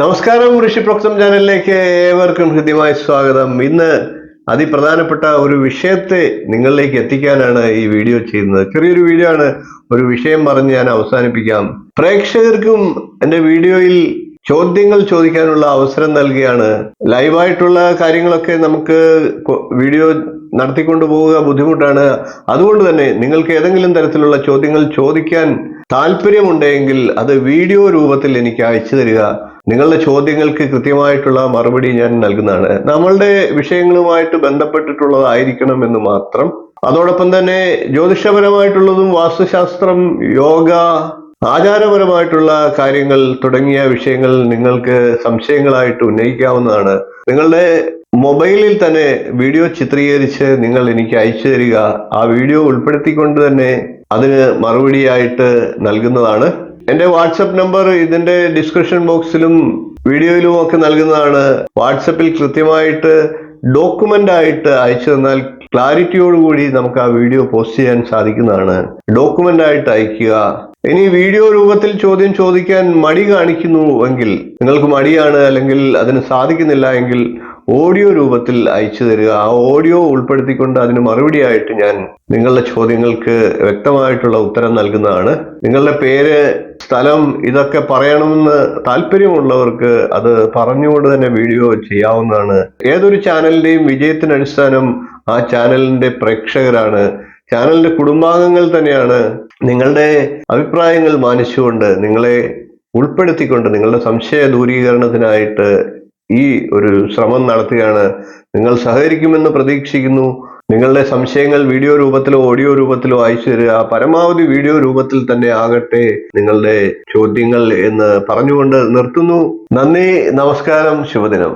നമസ്കാരം ഋഷി പ്രോക്സം ചാനലിലേക്ക് ഏവർക്കും ഹൃദ്യമായ സ്വാഗതം. ഇന്ന് അതിപ്രധാനപ്പെട്ട ഒരു വിഷയത്തെ നിങ്ങളിലേക്ക് എത്തിക്കാനാണ് ഈ വീഡിയോ ചെയ്യുന്നത്. ചെറിയൊരു വീഡിയോ ആണ്. ഒരു വിഷയം പറഞ്ഞ് ഞാൻ അവസാനിപ്പിക്കാം. പ്രേക്ഷകർക്കും എന്റെ വീഡിയോയിൽ ചോദ്യങ്ങൾ ചോദിക്കാനുള്ള അവസരം നൽകുകയാണ് ലൈവായിട്ടുള്ള കാര്യങ്ങളൊക്കെ നമുക്ക് വീഡിയോ നടത്തിക്കൊണ്ടു പോവുക ബുദ്ധിമുട്ടാണ്. അതുകൊണ്ട് തന്നെ നിങ്ങൾക്ക് ഏതെങ്കിലും തരത്തിലുള്ള ചോദ്യങ്ങൾ ചോദിക്കാൻ താല്പര്യമുണ്ടെങ്കിൽ അത് വീഡിയോ രൂപത്തിൽ എനിക്ക് അയച്ചു തരിക. നിങ്ങളുടെ ചോദ്യങ്ങൾക്ക് കൃത്യമായിട്ടുള്ള മറുപടി ഞാൻ നൽകുന്നതാണ്. നമ്മളുടെ വിഷയങ്ങളുമായിട്ട് ബന്ധപ്പെട്ടിട്ടുള്ളതായിരിക്കണം എന്ന് മാത്രം. അതോടൊപ്പം തന്നെ ജ്യോതിഷപരമായിട്ടുള്ളതും വാസ്തുശാസ്ത്രം യോഗ ആചാരപരമായിട്ടുള്ള കാര്യങ്ങൾ തുടങ്ങിയ വിഷയങ്ങൾ നിങ്ങൾക്ക് സംശയങ്ങളായിട്ട് ഉന്നയിക്കാവുന്നതാണ്. നിങ്ങളുടെ മൊബൈലിൽ തന്നെ വീഡിയോ ചിത്രീകരിച്ച് നിങ്ങൾ എനിക്ക് അയച്ചു തരിക. ആ വീഡിയോ ഉൾപ്പെടുത്തിക്കൊണ്ട് തന്നെ അതിന് മറുപടിയായിട്ട് നൽകുന്നതാണ്. എന്റെ വാട്സപ്പ് നമ്പർ ഇതിന്റെ ഡിസ്ക്രിപ്ഷൻ ബോക്സിലും വീഡിയോയിലും ഒക്കെ നൽകുന്നതാണ്. വാട്സപ്പിൽ കൃത്യമായിട്ട് ഡോക്യുമെന്റ് ആയിട്ട് അയച്ചു തന്നാൽ ക്ലാരിറ്റിയോടുകൂടി നമുക്ക് ആ വീഡിയോ പോസ്റ്റ് ചെയ്യാൻ സാധിക്കുന്നതാണ്. ഡോക്യുമെന്റ് ആയിട്ട് അയക്കുക. ഇനി വീഡിയോ രൂപത്തിൽ ചോദ്യം ചോദിക്കാൻ മടി കാണിക്കുന്നു എങ്കിൽ നിങ്ങൾക്ക് മടിയാണ് അല്ലെങ്കിൽ അതിന് സാധിക്കുന്നില്ല എങ്കിൽ ഓഡിയോ രൂപത്തിൽ അയച്ചു തരിക. ആ ഓഡിയോ ഉൾപ്പെടുത്തിക്കൊണ്ട് അതിന് മറുപടിയായിട്ട് ഞാൻ നിങ്ങളുടെ ചോദ്യങ്ങൾക്ക് വ്യക്തമായിട്ടുള്ള ഉത്തരം നൽകുന്നതാണ്. നിങ്ങളുടെ പേര് സ്ഥലം ഇതൊക്കെ പറയണമെന്ന് താല്പര്യമുള്ളവർക്ക് അത് പറഞ്ഞുകൊണ്ട് തന്നെ വീഡിയോ ചെയ്യാവുന്നതാണ്. ഏതൊരു ചാനലിന്റെയും വിജയത്തിന് അടിസ്ഥാനം ആ ചാനലിന്റെ പ്രേക്ഷകരാണ്. ചാനലിന്റെ കുടുംബാംഗങ്ങൾ തന്നെയാണ് നിങ്ങളുടെ അഭിപ്രായങ്ങൾ മാനിച്ചുകൊണ്ട് നിങ്ങളെ ഉൾപ്പെടുത്തിക്കൊണ്ട് നിങ്ങളുടെ സംശയ ദൂരീകരണത്തിനായിട്ട് ഈ ഒരു ശ്രമം നടത്തുകയാണ്. നിങ്ങൾ സഹകരിക്കുമെന്ന് പ്രതീക്ഷിക്കുന്നു. നിങ്ങളുടെ സംശയങ്ങൾ വീഡിയോ രൂപത്തിലോ ഓഡിയോ രൂപത്തിലോ അയച്ചു തരിക. പരമാവധി വീഡിയോ രൂപത്തിൽ തന്നെ ആകട്ടെ നിങ്ങളുടെ ചോദ്യങ്ങൾ എന്ന് പറഞ്ഞുകൊണ്ട് നിർത്തുന്നു. നന്ദി നമസ്കാരം ശുഭദിനം.